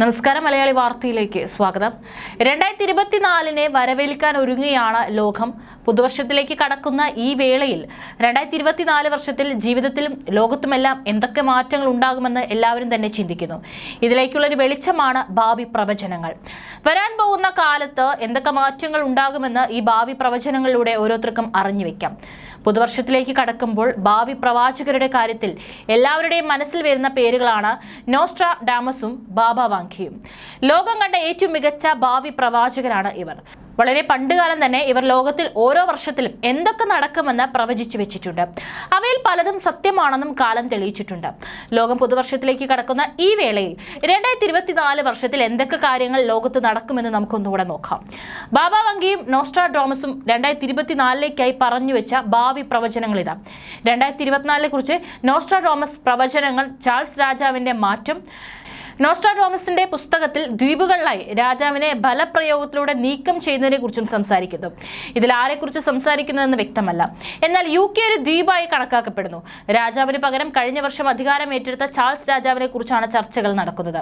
നമസ്കാരം മലയാളി വാർത്തയിലേക്ക് സ്വാഗതം. രണ്ടായിരത്തി ഇരുപത്തിനാലിനെ വരവേൽക്കാൻ ഒരുങ്ങുകയാണ് ലോകം. പുതുവർഷത്തിലേക്ക് കടക്കുന്ന ഈ വേളയിൽ രണ്ടായിരത്തി ഇരുപത്തിനാല് വർഷത്തിൽ ജീവിതത്തിലും ലോകത്തുമെല്ലാം എന്തൊക്കെ മാറ്റങ്ങൾ ഉണ്ടാകുമെന്ന് എല്ലാവരും തന്നെ ചിന്തിക്കുന്നു. ഇതിലേക്കുള്ളൊരു വെളിച്ചമാണ് ഭാവി പ്രവചനങ്ങൾ. വരാൻ പോകുന്ന കാലത്ത് എന്തൊക്കെ മാറ്റങ്ങൾ ഉണ്ടാകുമെന്ന് ഈ ഭാവി പ്രവചനങ്ങളിലൂടെ ഓരോരുത്തർക്കും അറിഞ്ഞു വെക്കാം പുതുവർഷത്തിലേക്ക് കടക്കുമ്പോൾ ഭാവി പ്രവാചകരുടെ കാര്യത്തിൽ എല്ലാവരുടെയും മനസ്സിൽ വരുന്ന പേരുകളാണ് നോസ്ട്ര ഡാമസും ബാബ വാങ്കിയും ലോകം കണ്ട ഏറ്റവും മികച്ച ഭാവി പ്രവാചകരാണ് ഇവർ. വളരെ പണ്ടുകാലം തന്നെ ഇവർ ലോകത്തിൽ ഓരോ വർഷത്തിലും എന്തൊക്കെ നടക്കുമെന്ന് പ്രവചിച്ചു വെച്ചിട്ടുണ്ട്. അവയിൽ പലതും സത്യമാണെന്നും കാലം തെളിയിച്ചിട്ടുണ്ട്. ലോകം പുതുവർഷത്തിലേക്ക് കടക്കുന്ന ഈ വേളയിൽ രണ്ടായിരത്തി ഇരുപത്തിനാല് വർഷത്തിൽ എന്തൊക്കെ കാര്യങ്ങൾ ലോകത്ത് നടക്കുമെന്ന് നമുക്കൊന്നുകൂടെ നോക്കാം. ബാബ വങ്കിയും നോസ്ട്രാ ഡ്രോമസും രണ്ടായിരത്തി ഇരുപത്തിനാലിലേക്കായി പറഞ്ഞു വെച്ച ഭാവി പ്രവചനങ്ങൾ ഇതാ. രണ്ടായിരത്തി ഇരുപത്തിനാലിനെ കുറിച്ച് നോസ്ട്രാ ഡ്രോമസ് പ്രവചനങ്ങൾ ചാൾസ് രാജാവിന്റെ മാറ്റം നോസ്ട്രാഡോമസിന്റെ പുസ്തകത്തിൽ ദ്വീപുകളിലായി രാജാവിനെ ബലപ്രയോഗത്തിലൂടെ നീക്കം ചെയ്യുന്നതിനെ കുറിച്ചും സംസാരിക്കുന്നു. ഇതിൽ ആരെക്കുറിച്ച് സംസാരിക്കുന്നതെന്ന് വ്യക്തമല്ല. എന്നാൽ യു കെ ഒരു ദ്വീപായി കണക്കാക്കപ്പെടുന്നു. രാജാവിന് പകരം കഴിഞ്ഞ വർഷം അധികാരം ഏറ്റെടുത്ത ചാൾസ് രാജാവിനെ കുറിച്ചാണ് ചർച്ചകൾ നടക്കുന്നത്.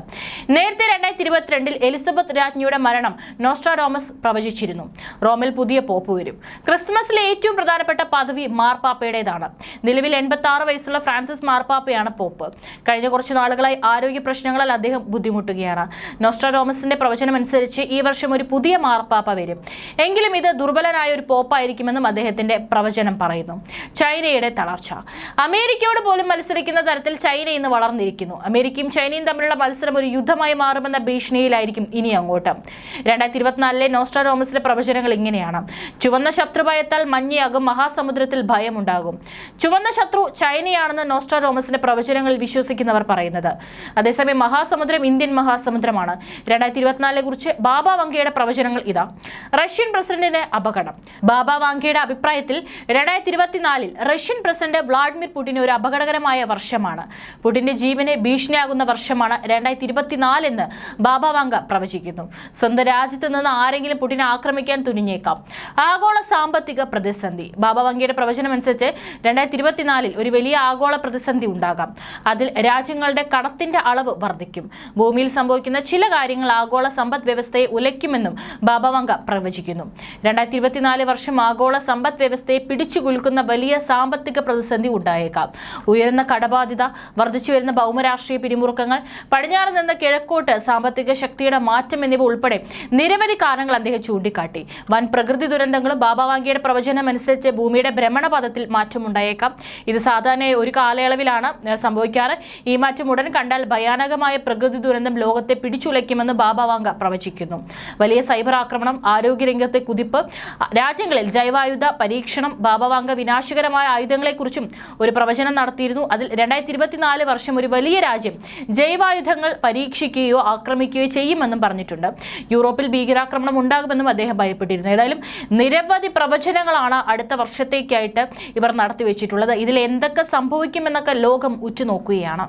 നേരത്തെ രണ്ടായിരത്തി ഇരുപത്തിരണ്ടിൽ എലിസബത്ത് രാജ്ഞിയുടെ മരണം നോസ്ട്രാഡോമസ് പ്രവചിച്ചിരുന്നു. റോമിൽ പുതിയ പോപ്പ് വരും. ക്രിസ്മസിലെ ഏറ്റവും പ്രധാനപ്പെട്ട പദവി മാർപ്പാപ്പയുടേതാണ്. നിലവിൽ എൺപത്തി ആറ് വയസ്സുള്ള ഫ്രാൻസിസ് മാർപ്പാപ്പയാണ് പോപ്പ്. കഴിഞ്ഞ കുറച്ച് നാളുകളായി ആരോഗ്യ പ്രശ്നങ്ങളാൽ അദ്ദേഹം ബുദ്ധിമുട്ടുകയാണ്. നോസ്ട്രാഡോമസിന്റെ പ്രവചനം അനുസരിച്ച് ഈ വർഷം ഒരു പുതിയ മാർപ്പാപ്പ വരും. എങ്കിലും ഇത് ദുർബലനായ ഒരു പോപ്പായിരിക്കുമെന്നും അദ്ദേഹത്തിന്റെ പ്രവചനം പറയുന്നു. ചൈനയുടെ തളർച്ച. അമേരിക്കയോട് പോലും മത്സരിക്കുന്ന തരത്തിൽ ചൈന ഇന്ന് വളർന്നിരിക്കുന്നു. അമേരിക്കയും ചൈനയും തമ്മിലുള്ള മത്സരം ഒരു യുദ്ധമായി മാറുമെന്ന ഭീഷണിയിലായിരിക്കും ഇനി അങ്ങോട്ട്. രണ്ടായിരത്തി ഇരുപത്തിനാലിലെ നോസ്ട്രാഡോമസിലെ പ്രവചനങ്ങൾ ഇങ്ങനെയാണ്. ചുവന്ന ശത്രു ശത്രുഭയത്താൽ മഞ്ഞയാകും മഹാസമുദ്രത്തിൽ ഭയമുണ്ടാകും. ചുവന്ന ശത്രു ചൈനയാണെന്ന് നോസ്ട്രാഡോമസിന്റെ പ്രവചനങ്ങളിൽ വിശ്വസിക്കുന്നവർ പറയുന്നത്. അതേസമയം മഹാസമുദ്രം ഇന്ത്യൻ മഹാസമുദ്രമാണ്. രണ്ടായിരത്തി ഇരുപത്തിനാലിനെ കുറിച്ച് ബാബ വങ്കയുടെ പ്രവചനങ്ങൾ ഇതാ. റഷ്യൻ പ്രസിഡന്റിന് അപകടം. ബാബ വാങ്കയുടെ അഭിപ്രായത്തിൽ രണ്ടായിരത്തി ഇരുപത്തിനാലിൽ റഷ്യൻ പ്രസിഡന്റ് വ്ളാഡിമിർ പുടിൻ ഒരു അപകടകരമായ വർഷമാണ്. പുടിന്റെ ജീവനെ ഭീഷണിയാകുന്ന വർഷമാണ് രണ്ടായിരത്തി ഇരുപത്തിനാല് എന്ന് ബാബ വാങ്ക പ്രവചിക്കുന്നു. സ്വന്തം രാജ്യത്ത് നിന്ന് ആരെങ്കിലും പുടിനെ ആക്രമിക്കാൻ തുനിഞ്ഞേക്കാം. ആഗോള സാമ്പത്തിക പ്രതിസന്ധി. ബാബ വങ്കയുടെ പ്രവചനം അനുസരിച്ച് രണ്ടായിരത്തി ഇരുപത്തിനാലിൽ ഒരു വലിയ ആഗോള പ്രതിസന്ധി ഉണ്ടാകാം. അതിൽ രാജ്യങ്ങളുടെ കടത്തിന്റെ അളവ് വർദ്ധിക്കും. ഭൂമിയിൽ സംഭവിക്കുന്ന ചില കാര്യങ്ങൾ ആഗോള സമ്പദ് വ്യവസ്ഥയെ ഉലയ്ക്കുമെന്നും ബാബവംഗ പ്രവചിക്കുന്നു. രണ്ടായിരത്തി ഇരുപത്തിനാല് വർഷം ആഗോള സമ്പദ് വ്യവസ്ഥയെ പിടിച്ചുകുലുക്കുന്ന വലിയ സാമ്പത്തിക പ്രതിസന്ധി ഉണ്ടായേക്കാം. ഉയർന്ന കടബാധ്യത വർദ്ധിച്ചു വരുന്ന ഭൗമരാഷ്ട്രീയ പിരിമുറുക്കങ്ങൾ പടിഞ്ഞാറ് നിന്ന് കിഴക്കോട്ട് സാമ്പത്തിക ശക്തിയുടെ മാറ്റം എന്നിവ ഉൾപ്പെടെ നിരവധി കാരണങ്ങൾ അദ്ദേഹം ചൂണ്ടിക്കാട്ടി. വൻ പ്രകൃതി ദുരന്തങ്ങളും ബാബാവാങ്കിയുടെ പ്രവചനം അനുസരിച്ച് ഭൂമിയുടെ ഭ്രമണപഥത്തിൽ മാറ്റമുണ്ടായേക്കാം ഇത് സാധാരണ ഒരു കാലയളവിലാണ് സംഭവിക്കാറ്. ഈ മാറ്റം ഉടൻ കണ്ടാൽ ഭയാനകമായ പ്രകൃതി ദുരന്തം ലോകത്തെ പിടിച്ചുലയ്ക്കുമെന്ന് ബാബാവാങ്ക പ്രവചിക്കുന്നു. വലിയ സൈബർ ആക്രമണം ആരോഗ്യരംഗത്തെ കുതിപ്പ് രാജ്യങ്ങളിൽ ജൈവായുധ പരീക്ഷണം ബാബാവാങ്ക വിനാശകരമായ ആയുധങ്ങളെക്കുറിച്ചും ഒരു പ്രവചനം നടത്തിയിരുന്നു. അതിൽ രണ്ടായിരത്തി ഇരുപത്തിനാല് വർഷം ഒരു വലിയ രാജ്യം ജൈവായുധങ്ങൾ പരീക്ഷിക്കുകയോ ആക്രമിക്കുകയോ ചെയ്യുമെന്നും പറഞ്ഞിട്ടുണ്ട്. യൂറോപ്പിൽ ഭീകരാക്രമണം ഉണ്ടാകുമെന്നും അദ്ദേഹം ഭയപ്പെട്ടിരുന്നു. ഏതായാലും നിരവധി പ്രവചനങ്ങളാണ് അടുത്ത വർഷത്തേക്കായിട്ട് ഇവർ നടത്തിവെച്ചിട്ടുള്ളത്. ഇതിൽ എന്തൊക്കെ സംഭവിക്കുമെന്നൊക്കെ ലോകം ഉറ്റുനോക്കുകയാണ്.